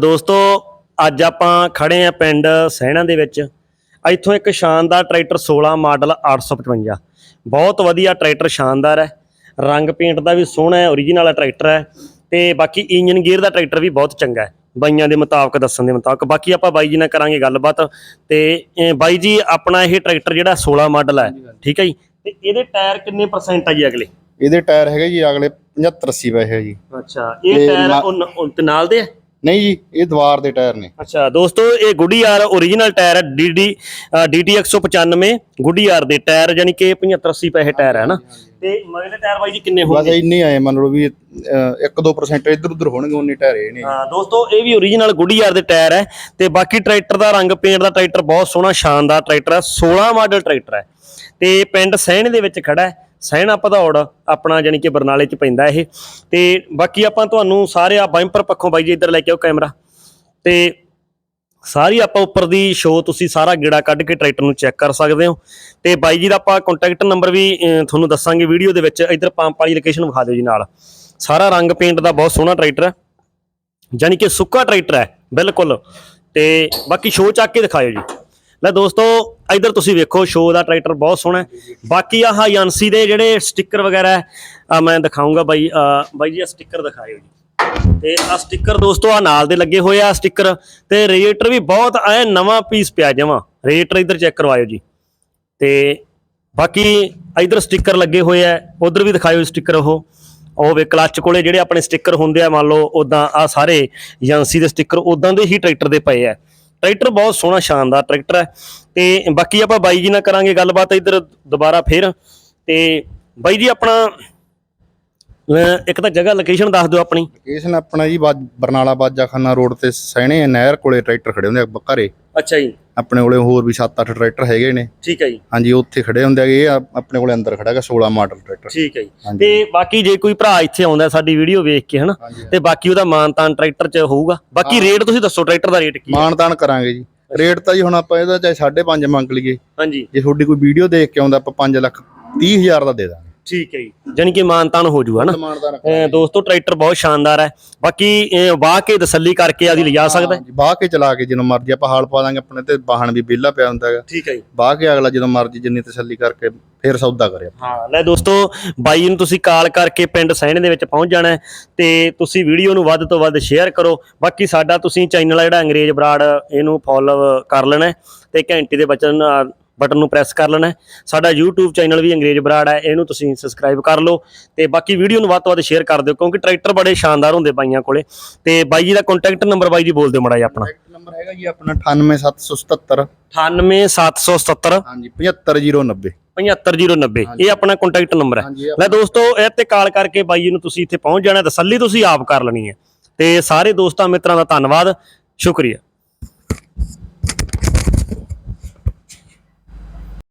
ਦੋਸਤੋ ਅੱਜ ਆਪਾਂ ਖੜੇ ਆ ਪਿੰਡ ਸਹਿਣਾ ਦੇ ਵਿੱਚ। ਇੱਥੋਂ ਇੱਕ ਸ਼ਾਨਦਾਰ ਟਰੈਕਟਰ 16 ਮਾਡਲ 855 ਬਹੁਤ ਵਧੀਆ ਟਰੈਕਟਰ ਸ਼ਾਨਦਾਰ ਹੈ। ਰੰਗ ਪੇਂਟ ਦਾ ਵੀ ਸੋਹਣਾ ਹੈ ਓਰੀਜਨਲ ਟਰੈਕਟਰ ਹੈ। ਤੇ ਬਾਕੀ ਇੰਜਨ ਗੇਅਰ ਦਾ ਟਰੈਕਟਰ ਵੀ ਬਹੁਤ ਚੰਗਾ ਹੈ ਬਾਈਆਂ ਦੇ ਮੁਤਾਬਕ ਦੱਸਣ ਦੇ ਮੁਤਾਬਕ। ਬਾਕੀ ਆਪਾਂ ਬਾਈ ਜੀ ਨਾਲ ਕਰਾਂਗੇ ਗੱਲਬਾਤ। ਤੇ ਬਾਈ ਜੀ ਆਪਣਾ ਇਹ ਟਰੈਕਟਰ ਜਿਹੜਾ 16 ਮਾਡਲ ਹੈ ਠੀਕ ਹੈ ਜੀ? ਤੇ ਇਹਦੇ ਟਾਇਰ ਕਿੰਨੇ ਪਰਸੈਂਟ ਆ ਜੀ ਅਗਲੇ? ਇਹਦੇ ਟਾਇਰ ਹੈਗੇ ਜੀ ਅਗਲੇ 75 80 ਪੈਸੇ ਜੀ। ਅੱਛਾ ਇਹ ਟਾਇਰ ਨਾਲ ਦੇ ਆ? ਨਹੀਂ ਜੀ ਇਹ ਦੀਵਾਰ ਦੇ ਟਾਇਰ ਨੇ। ਅੱਛਾ ਦੋਸਤੋ ਇਹ ਗੁੱਡੀਆਰ origignal ਟਾਇਰ ਹੈ ਡੀਡੀ ਡੀਟੀ 195 ਗੁੱਡੀਆਰ ਦੇ ਟਾਇਰ ਯਾਨੀ ਕਿ 75 80 ਪੈਸੇ ਟਾਇਰ ਹੈ ਨਾ। ਤੇ ਮਗਲੇ ਟਾਇਰ ਬਾਈ ਜੀ ਕਿੰਨੇ ਬਸ ਹੋਣਗੇ? ਇੰਨੇ ਆਏ ਮੰਨ ਲਓ ਵੀ 1-2% ਇੱਧਰ ਉੱਧਰ ਹੋਣਗੇ ਉਨੇ ਟਾਇਰ ਇਹ ਨੇ। ਹਾਂ ਦੋਸਤੋ ਇਹ ਵੀ origignal ਗੁੱਡੀਆਰ ਦੇ ਟਾਇਰ ਹੈ ਤੇ ਬਾਕੀ ਟਰੈਕਟਰ ਦਾ ਰੰਗ ਪੇਂਟ ਦਾ ਟਰੈਕਟਰ ਬਹੁਤ ਸੋਹਣਾ ਸ਼ਾਨਦਾਰ ਟਰੈਕਟਰ ਹੈ 16 ਮਾਡਲ ਟਰੈਕਟਰ ਹੈ। ਤੇ ਪਿੰਡ ਸਹਿਣ ਦੇ ਵਿੱਚ ਖੜਾ ਹੈ ਸਹਿਣਾ ਭਦੌੜ ਆਪਣਾ ਜਾਨੀ ਕਿ ਬਰਨਾਲੇ ਚ ਪੈਂਦਾ ਇਹ। ਤੇ ਬਾਕੀ ਆਪਾਂ ਤੁਹਾਨੂੰ ਸਾਰੇ ਆ ਬਾਈਂਪਰ ਪੱਖੋਂ ਬਾਈ ਜੀ ਇੱਧਰ ਲੈ ਕੇ ਆਓ ਕੈਮਰਾ। ਤੇ ਸਾਰੀ ਆਪਾਂ ਉੱਪਰ ਦੀ ਸ਼ੋਅ ਤੁਸੀਂ ਸਾਰਾ ਗੇੜਾ ਕੱਢ ਕੇ ਟਰੈਕਟਰ ਨੂੰ ਚੈੱਕ ਕਰ ਸਕਦੇ ਹੋ। ਤੇ ਬਾਈ ਜੀ ਦਾ ਆਪਾਂ ਕੰਟੈਕਟ ਨੰਬਰ ਵੀ ਤੁਹਾਨੂੰ ਦੱਸਾਂਗੇ ਵੀਡੀਓ ਦੇ ਵਿੱਚ। ਇੱਧਰ ਪੰਪ ਵਾਲੀ ਲੋਕੇਸ਼ਨ ਵਿਖਾ ਦਿਓ ਜੀ ਨਾਲ। ਸਾਰਾ ਰੰਗ ਪੇਂਟ ਦਾ ਬਹੁਤ ਸੋਹਣਾ ਟਰੈਕਟਰ ਹੈ। ਯਾਨੀ ਕਿ ਸੁੱਕਾ ਟਰੈਕਟਰ ਹੈ, ਬਿਲਕੁਲ। ਤੇ ਬਾਕੀ ਸ਼ੋਅ ਚੱਕ ਕੇ ਦਿਖਾਇਓ ਜੀ। ਲੈ ਦੋਸਤੋ ਇੱਧਰ ਤੁਸੀਂ ਵੇਖੋ ਸ਼ੋਅ ਦਾ ਟਰੈਕਟਰ ਬਹੁਤ ਸੋਹਣਾ ਹੈ। ਬਾਕੀ ਆਹ ਏਜੰਸੀ ਦੇ ਜਿਹੜੇ ਸਟicker ਵਗੈਰਾ ਹੈ ਮੈਂ ਦਿਖਾਉਂਗਾ ਬਾਈ ਬਾਈ ਜੀ ਆ ਸਟicker ਦਿਖਾਇਓ ਜੀ। ਤੇ ਆ ਸਟicker ਦੋਸਤੋ ਆ ਨਾਲ ਦੇ ਲੱਗੇ ਹੋਏ ਆ ਸਟicker ਤੇ ਰੇਡੀਏਟਰ ਵੀ ਬਹੁਤ, ਐ ਨਵਾਂ ਪੀਸ ਪਿਆ ਜਮਾ। ਰੇਡੀਏਟਰ ਇੱਧਰ ਚੈੱਕ ਕਰਵਾਇਓ ਜੀ। ਤੇ ਬਾਕੀ ਇੱਧਰ ਸਟicker ਲੱਗੇ ਹੋਏ ਆ, ਉਧਰ ਵੀ ਦਿਖਾਇਓ ਸਟicker ਉਹ। ਉਹ ਵੇ ਕਲਚ ਕੋਲੇ ਜਿਹੜੇ ਆਪਣੇ ਸਟicker ਹੁੰਦੇ ਆ, ਮੰਨ ਲਓ ਉਦਾਂ ਆ ਸਾਰੇ ਏਜੰਸੀ ਦੇ ਸਟicker ਉਦਾਂ ਦੇ ਹੀ ਟਰੈਕਟਰ ਦੇ ਪਏ ਆ। ਟਰੈਕਟਰ ਬਹੁਤ ਸੋਹਣਾ, ਸ਼ਾਨਦਾਰ ਟਰੈਕਟਰ ਹੈ। ਤੇ ਬਾਕੀ ਆਪਾਂ ਬਾਈ ਜੀ ਨਾਲ ਕਰਾਂਗੇ ਗੱਲਬਾਤ ਇੱਧਰ ਦੁਬਾਰਾ ਫੇਰ। ਤੇ ਬਾਈ ਜੀ ਆਪਣਾ ਇੱਕ ਤਾਂ ਜਗ੍ਹਾ ਲੋਕੇਸ਼ਨ ਦੱਸ ਦਿਓ ਆਪਣੀ। ਲੋਕੇਸ਼ਨ ਆਪਣਾ ਜੀ ਬਾਜ- ਬਰਨਾਲਾ ਬਾਜਾਖਾਨਾ ਰੋਡ ਤੇ ਸਹਿਣੇ ਨਹਿਰ ਕੋਲੇ ਟਰੈਕਟਰ ਖੜੇ ਹੁੰਦੇ ਆ ਬ- ਘਰੇ। ਅੱਛਾ ਜੀ। ਆਪਣੇ ਕੋਲੇ ਹੋਰ ਵੀ 7-8 ਟਰੈਕਟਰ ਹੈਗੇ ਨੇ। ਠੀਕ ਹੈ ਜੀ। ਹਾਂਜੀ ਉੱਥੇ ਖੜੇ ਹੁੰਦੇ ਆ ਇਹ ਆ- ਆਪਣੇ ਕੋਲੇ ਅੰਦਰ ਖੜਾ ਹੈਗਾ 16 ਮਾਡਲ ਟਰੈਕਟਰ ਠੀਕ ਹੈ ਜੀ। ਹਾਂਜੀ। ਤੇ ਬਾਕੀ ਜੇ ਕੋਈ ਭਰਾ ਇੱਥੇ ਆਉਂਦਾ ਸਾਡੀ ਵੀਡੀਓ ਵੇਖ ਕੇ ਹਨਾ ਹਾਂਜੀ। ਤੇ ਬਾਕੀ ਉਹਦਾ ਮਾਨਤਾਨ ਟਰੈਕਟਰ 'ਚ ਹੋਊਗਾ। ਬਾਕੀ ਰੇਟ ਤੁਸੀਂ ਦੱਸੋ ਟਰੈਕਟਰ ਦਾ ਰੇਟ ਕੀ ਹੈ? ਮਾਨਤਾਨ ਕਰਾਂਗੇ ਜੀ। ਰੇਟ ਤਾਂ ਜੀ ਹੁਣ ਆਪਾਂ ਇਹਦਾ ਚਾਹੇ 5.5 ਮੰਗ ਲਈਏ। ਹਾਂਜੀ। ਜੇ ਤੁਹਾਡੀ ਕੋਈ ਵੀਡੀਓ ਦੇਖ ਕੇ ਆਉਂਦਾ ਆਪਾਂ 5 ਲੱਖ 30 ਹਜ਼ਾਰ ਦਾ ਦੇ ਦਾਂਗੇ। ਠੀਕ ਹੈ ਜੀ। ਜਾਨੀ ਕਿ ਮਾਨਤਾਨ ਹੋ ਜੂਗਾ ਨਾ। ਮਾਨਤਾਨ ਦੋਸਤੋ ਟਰੈਕਟਰ ਬਹੁਤ ਸ਼ਾਨਦਾਰ ਹੈ। ਬਾਕੀ ਵਾਹ ਕੇ ਤਸੱਲੀ ਕਰਕੇ ਆਦੀ ਲਿਜਾ ਸਕਦਾ ਹੈ। ਬਾਹ ਕੇ ਚਲਾ ਕੇ ਜਦੋਂ ਮਰਜ਼ੀ ਆਪਾਂ ਹਾਲ ਪਾ ਦਾਂਗੇ ਆਪਣੇ ਤੇ ਵਾਹਣ ਵੀ ਵਿਹਲਾ ਪਿਆ ਹੁੰਦਾ ਹੈਗਾ। ਠੀਕ ਹੈ ਜੀ। ਬਾਹ ਕੇ ਅਗਲਾ ਜਦੋਂ ਮਰਜ਼ੀ ਜਿੰਨੀ ਤਸੱਲੀ ਕਰਕੇ ਫੇਰ ਸੌਦਾ ਕਰੇ ਹਾਂ ਲੈ ਦੋਸਤੋ ਬਾਈ ਨੂੰ ਤੁਸੀਂ ਕਾਲ ਕਰਕੇ ਪਿੰਡ ਸਹਿਣੇ ਦੇ ਵਿੱਚ ਪਹੁੰਚ ਜਾਣਾ ਤੇ ਤੁਸੀਂ ਵੀਡੀਓ ਨੂੰ ਵੱਧ ਤੋਂ ਵੱਧ ਸ਼ੇਅਰ ਕਰੋ। ਬਾਕੀ ਸਾਡਾ ਤੁਸੀਂ ਚੈਨਲ ਆ ਜਿਹੜਾ ਅੰਗਰੇਜ਼ ਬਰਾੜ ਇਹਨੂੰ ਫੋਲੋ ਕਰ ਲੈਣਾ ਤੇ ਘੰਟੀ ਦੇ ਬਟਨ ਬਟਨ ਨੂੰ ਪ੍ਰੈਸ ਕਰ ਲੈਣਾ ਸਾਡਾ YouTube ਚੈਨਲ ਵੀ ਅੰਗਰੇਜ਼ ਬਰਾੜ ਹੈ ਇਹਨੂੰ ਤੁਸੀਂ ਸਬਸਕ੍ਰਾਈਬ ਕਰ ਲਓ ਤੇ ਬਾਕੀ ਵੀਡੀਓ ਨੂੰ ਵੱਧ ਤੋਂ ਵੱਧ ਸ਼ੇਅਰ ਕਰ ਦਿਓ ਕਿਉਂਕਿ ਟਰੈਕਟਰ ਬੜੇ ਸ਼ਾਨਦਾਰ ਹੁੰਦੇ ਬਾਈਆਂ ਕੋਲੇ ਤੇ ਬਾਈ ਜੀ ਦਾ ਕੰਟੈਕਟ ਨੰਬਰ ਬਾਈ ਜੀ ਬੋਲ ਦਿਓ ਮੜਾ ਜੀ ਆਪਣਾ। ਨੰਬਰ ਹੈਗਾ ਜੀ ਆਪਣਾ 98777 98777 ਹਾਂਜੀ 75090 75090 ਇਹ ਆਪਣਾ ਕੰਟੈਕਟ ਨੰਬਰ ਹੈ। ਲੈ ਦੋਸਤੋ ਇਹ ਤੇ ਕਾਲ ਕਰਕੇ ਬਾਈ ਜੀ ਨੂੰ ਤੁਸੀਂ ਇੱਥੇ ਪਹੁੰਚ ਜਾਣਾ ਤਸੱਲੀ ਤੁਸੀਂ ਆਪ ਕਰ ਲੈਣੀ ਹੈ। ਤੇ ਸਾਰੇ ਦੋਸਤਾਂ ਮਿੱਤਰਾਂ ਦਾ ਧੰਨਵਾਦ ਸ਼ੁਕਰੀਆ।